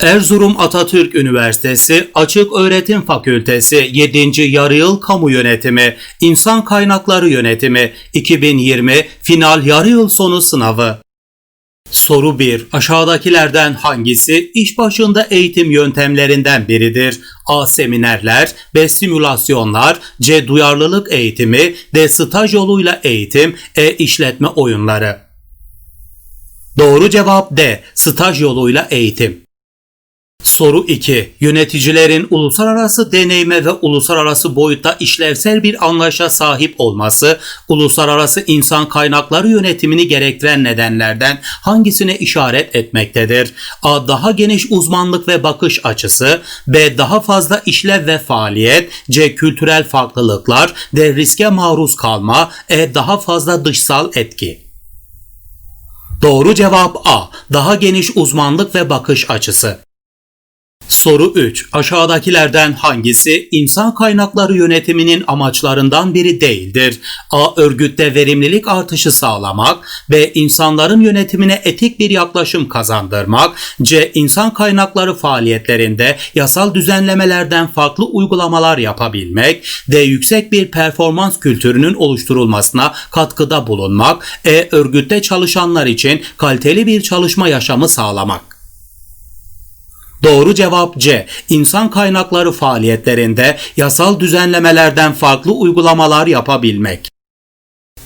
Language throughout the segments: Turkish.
Erzurum Atatürk Üniversitesi Açık Öğretim Fakültesi 7. Yarıyıl Kamu Yönetimi İnsan Kaynakları Yönetimi 2020 Final Yarıyıl Sonu Sınavı Soru 1. Aşağıdakilerden hangisi iş başında eğitim yöntemlerinden biridir? A. Seminerler B. Simülasyonlar C. Duyarlılık eğitimi D. Staj yoluyla eğitim E. işletme oyunları Doğru cevap D. Staj yoluyla eğitim. Soru 2. Yöneticilerin uluslararası deneyime ve uluslararası boyutta işlevsel bir anlayışa sahip olması, uluslararası insan kaynakları yönetimini gerektiren nedenlerden hangisine işaret etmektedir? A. Daha geniş uzmanlık ve bakış açısı, B. Daha fazla işlev ve faaliyet, C. Kültürel farklılıklar, D. Riske maruz kalma, E. Daha fazla dışsal etki. Doğru cevap A. Daha geniş uzmanlık ve bakış açısı. Soru 3. Aşağıdakilerden hangisi insan kaynakları yönetiminin amaçlarından biri değildir? A. Örgütte verimlilik artışı sağlamak. B. insanların yönetimine etik bir yaklaşım kazandırmak. C. İnsan kaynakları faaliyetlerinde yasal düzenlemelerden farklı uygulamalar yapabilmek. D. Yüksek bir performans kültürünün oluşturulmasına katkıda bulunmak. E. Örgütte çalışanlar için kaliteli bir çalışma yaşamı sağlamak. Doğru cevap C. İnsan kaynakları faaliyetlerinde yasal düzenlemelerden farklı uygulamalar yapabilmek.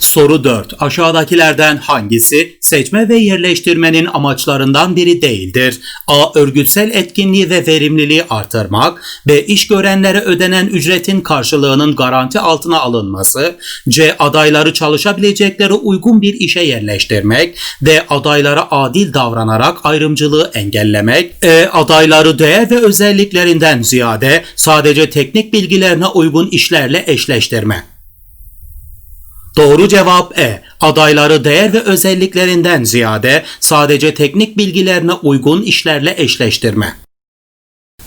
Soru 4. Aşağıdakilerden hangisi seçme ve yerleştirmenin amaçlarından biri değildir? A. Örgütsel etkinliği ve verimliliği artırmak. B. İş görenlere ödenen ücretin karşılığının garanti altına alınması. C. Adayları çalışabilecekleri uygun bir işe yerleştirmek. D. Adaylara adil davranarak ayrımcılığı engellemek. E. Adayları değer ve özelliklerinden ziyade sadece teknik bilgilerine uygun işlerle eşleştirme. Doğru cevap E. Adayları değer ve özelliklerinden ziyade sadece teknik bilgilerine uygun işlerle eşleştirme.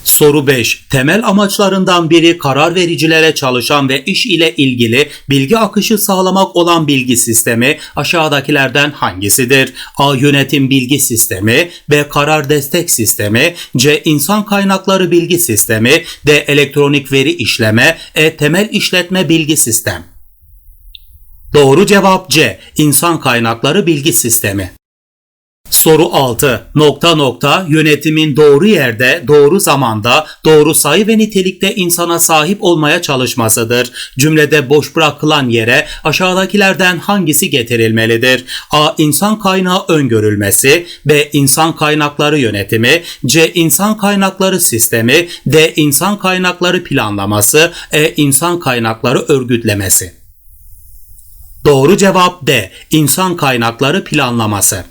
Soru 5. Temel amaçlarından biri karar vericilere çalışan ve iş ile ilgili bilgi akışı sağlamak olan bilgi sistemi aşağıdakilerden hangisidir? A. Yönetim bilgi sistemi B. Karar destek sistemi C. İnsan kaynakları bilgi sistemi D. Elektronik veri işleme E. Temel işletme bilgi sistem. Doğru cevap C. İnsan kaynakları bilgi sistemi. Soru 6. Nokta nokta yönetimin doğru yerde, doğru zamanda, doğru sayı ve nitelikte insana sahip olmaya çalışmasıdır. Cümlede boş bırakılan yere aşağıdakilerden hangisi getirilmelidir? A. İnsan kaynağı öngörülmesi, B. İnsan kaynakları yönetimi, C. İnsan kaynakları sistemi, D. İnsan kaynakları planlaması, E. İnsan kaynakları örgütlemesi. Doğru cevap D. İnsan kaynakları planlaması.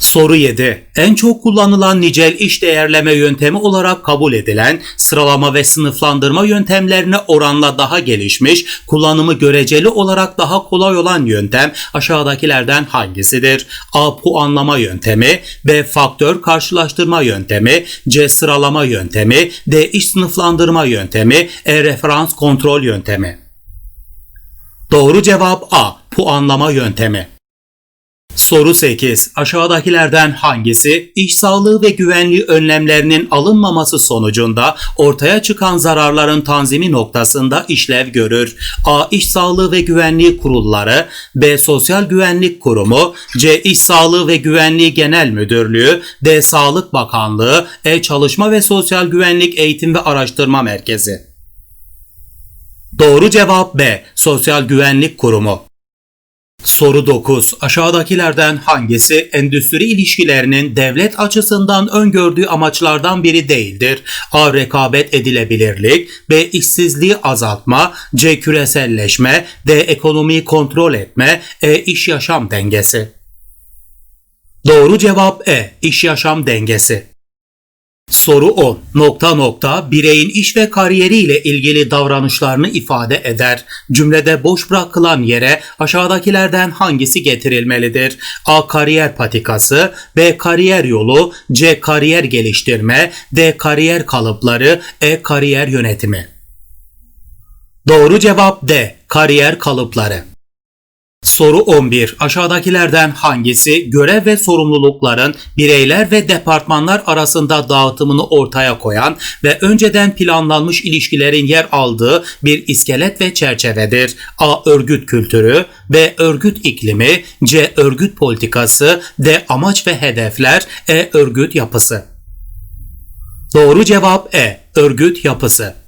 Soru 7. En çok kullanılan nicel iş değerleme yöntemi olarak kabul edilen sıralama ve sınıflandırma yöntemlerine oranla daha gelişmiş, kullanımı göreceli olarak daha kolay olan yöntem aşağıdakilerden hangisidir? A. Puanlama yöntemi B. Faktör karşılaştırma yöntemi C. Sıralama yöntemi D. İş sınıflandırma yöntemi E. Referans kontrol yöntemi Doğru cevap A. Puanlama yöntemi. Soru 8. Aşağıdakilerden hangisi iş sağlığı ve güvenliği önlemlerinin alınmaması sonucunda ortaya çıkan zararların tanzimi noktasında işlev görür? A. İş sağlığı ve güvenliği kurulları B. Sosyal Güvenlik Kurumu C. İş Sağlığı ve Güvenliği Genel Müdürlüğü D. Sağlık Bakanlığı E. Çalışma ve Sosyal Güvenlik Eğitim ve Araştırma Merkezi Doğru cevap B. Sosyal Güvenlik Kurumu. Soru 9. Aşağıdakilerden hangisi endüstri ilişkilerinin devlet açısından öngördüğü amaçlardan biri değildir? A. Rekabet edilebilirlik B. işsizliği azaltma C. Küreselleşme D. Ekonomiyi kontrol etme E. iş yaşam dengesi Doğru cevap E. İş yaşam dengesi. Soru 10. Nokta nokta bireyin iş ve kariyeriyle ilgili davranışlarını ifade eder. Cümlede boş bırakılan yere aşağıdakilerden hangisi getirilmelidir? A. Kariyer patikası B. Kariyer yolu C. Kariyer geliştirme D. Kariyer kalıpları E. Kariyer yönetimi Doğru cevap D. Kariyer kalıpları Soru 11. Aşağıdakilerden hangisi görev ve sorumlulukların bireyler ve departmanlar arasında dağıtımını ortaya koyan ve önceden planlanmış ilişkilerin yer aldığı bir iskelet ve çerçevedir? A. Örgüt kültürü B. Örgüt iklimi C. Örgüt politikası D. Amaç ve hedefler E. Örgüt yapısı Doğru cevap E. Örgüt yapısı.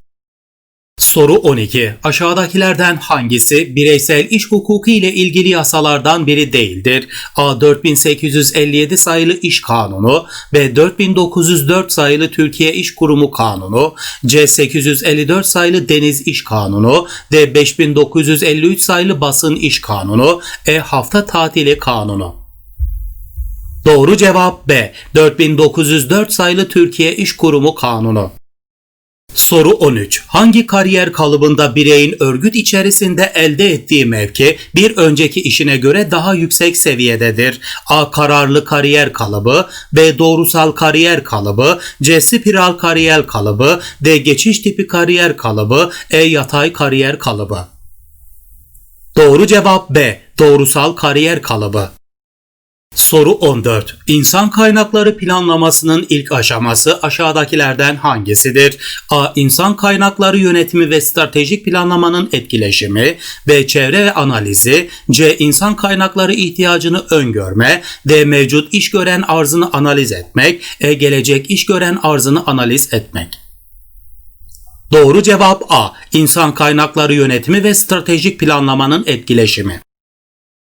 Soru 12. Aşağıdakilerden hangisi bireysel iş hukuku ile ilgili yasalardan biri değildir? A. 4857 sayılı İş Kanunu B. 4904 sayılı Türkiye İş Kurumu Kanunu C. 854 sayılı Deniz İş Kanunu D. 5953 sayılı Basın İş Kanunu E. Hafta Tatili Kanunu Doğru cevap B. 4904 sayılı Türkiye İş Kurumu Kanunu. Soru 13. Hangi kariyer kalıbında bireyin örgüt içerisinde elde ettiği mevki bir önceki işine göre daha yüksek seviyededir? A. Kararlı kariyer kalıbı B. Doğrusal kariyer kalıbı C. Spiral kariyer kalıbı D. Geçiş tipi kariyer kalıbı E. Yatay kariyer kalıbı Doğru cevap B. Doğrusal kariyer kalıbı. Soru 14. İnsan kaynakları planlamasının ilk aşaması aşağıdakilerden hangisidir? A. İnsan kaynakları yönetimi ve stratejik planlamanın etkileşimi B. Çevre ve analizi C. İnsan kaynakları ihtiyacını öngörme D. Mevcut iş gören arzını analiz etmek E. Gelecek iş gören arzını analiz etmek Doğru cevap A. İnsan kaynakları yönetimi ve stratejik planlamanın etkileşimi.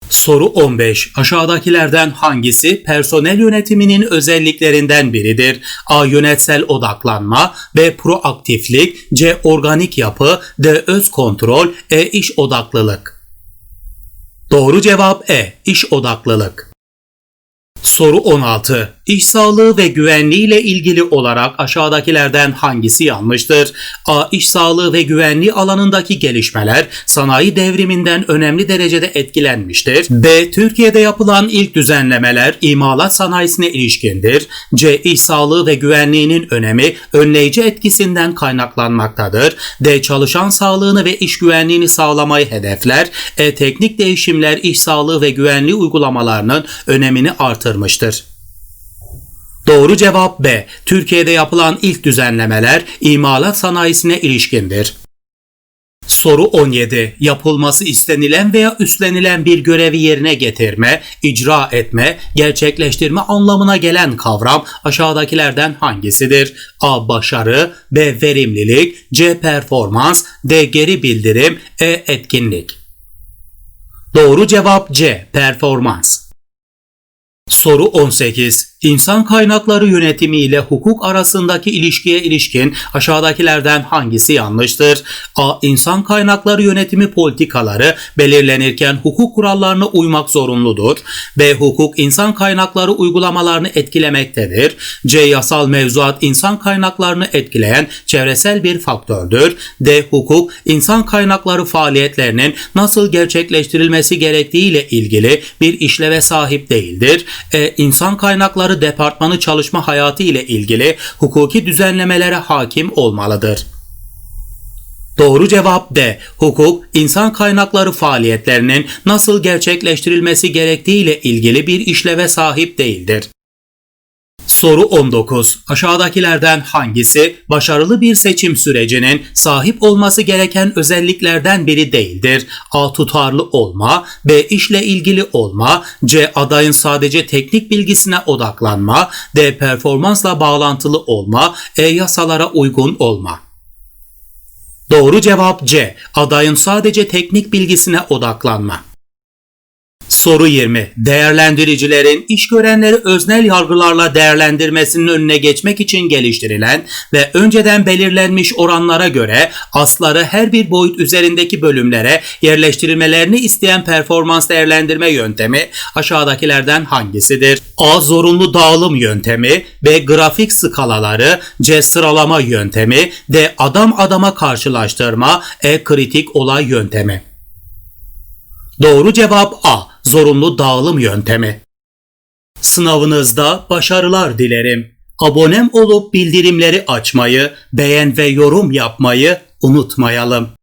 Soru 15. Aşağıdakilerden hangisi personel yönetiminin özelliklerinden biridir? A. Yönetsel odaklanma B. Proaktiflik C. Organik yapı D. Öz kontrol E. İş odaklılık Doğru cevap E. İş odaklılık. Soru 16. İş sağlığı ve güvenliği ile ilgili olarak aşağıdakilerden hangisi yanlıştır? A. İş sağlığı ve güvenliği alanındaki gelişmeler sanayi devriminden önemli derecede etkilenmiştir. B. Türkiye'de yapılan ilk düzenlemeler imalat sanayisine ilişkindir. C. İş sağlığı ve güvenliğinin önemi önleyici etkisinden kaynaklanmaktadır. D. Çalışan sağlığını ve iş güvenliğini sağlamayı hedefler. E. Teknik değişimler iş sağlığı ve güvenliği uygulamalarının önemini artırmıştır. Doğru cevap B. Türkiye'de yapılan ilk düzenlemeler imalat sanayisine ilişkindir. Soru 17. Yapılması istenilen veya üstlenilen bir görevi yerine getirme, icra etme, gerçekleştirme anlamına gelen kavram aşağıdakilerden hangisidir? A. Başarı B. Verimlilik C. Performans D. Geri bildirim E. Etkinlik Doğru cevap C. Performans. Soru 18. İnsan kaynakları yönetimi ile hukuk arasındaki ilişkiye ilişkin aşağıdakilerden hangisi yanlıştır? A. İnsan kaynakları yönetimi politikaları belirlenirken hukuk kurallarına uymak zorunludur. B. Hukuk insan kaynakları uygulamalarını etkilemektedir. C. Yasal mevzuat insan kaynaklarını etkileyen çevresel bir faktördür. D. Hukuk insan kaynakları faaliyetlerinin nasıl gerçekleştirilmesi gerektiği ile ilgili bir işleve sahip değildir. E. İnsan kaynakları departmanı çalışma hayatı ile ilgili hukuki düzenlemelere hakim olmalıdır. Doğru cevap D. Hukuk, insan kaynakları faaliyetlerinin nasıl gerçekleştirilmesi gerektiği ile ilgili bir işleve sahip değildir. Soru 19. Aşağıdakilerden hangisi başarılı bir seçim sürecinin sahip olması gereken özelliklerden biri değildir? A. Tutarlı olma B. işle ilgili olma C. Adayın sadece teknik bilgisine odaklanma D. Performansla bağlantılı olma E. Yasalara uygun olma Doğru cevap C. Adayın sadece teknik bilgisine odaklanma. Soru 20. Değerlendiricilerin iş görenleri öznel yargılarla değerlendirmesinin önüne geçmek için geliştirilen ve önceden belirlenmiş oranlara göre asları her bir boyut üzerindeki bölümlere yerleştirilmelerini isteyen performans değerlendirme yöntemi aşağıdakilerden hangisidir? A. Zorunlu dağılım yöntemi B. Grafik skalaları C. Sıralama yöntemi D. Adam adama karşılaştırma E. Kritik olay yöntemi Doğru cevap A. Zorunlu dağılım yöntemi. Sınavınızda başarılar dilerim. Abonem olup bildirimleri açmayı, beğen ve yorum yapmayı unutmayalım.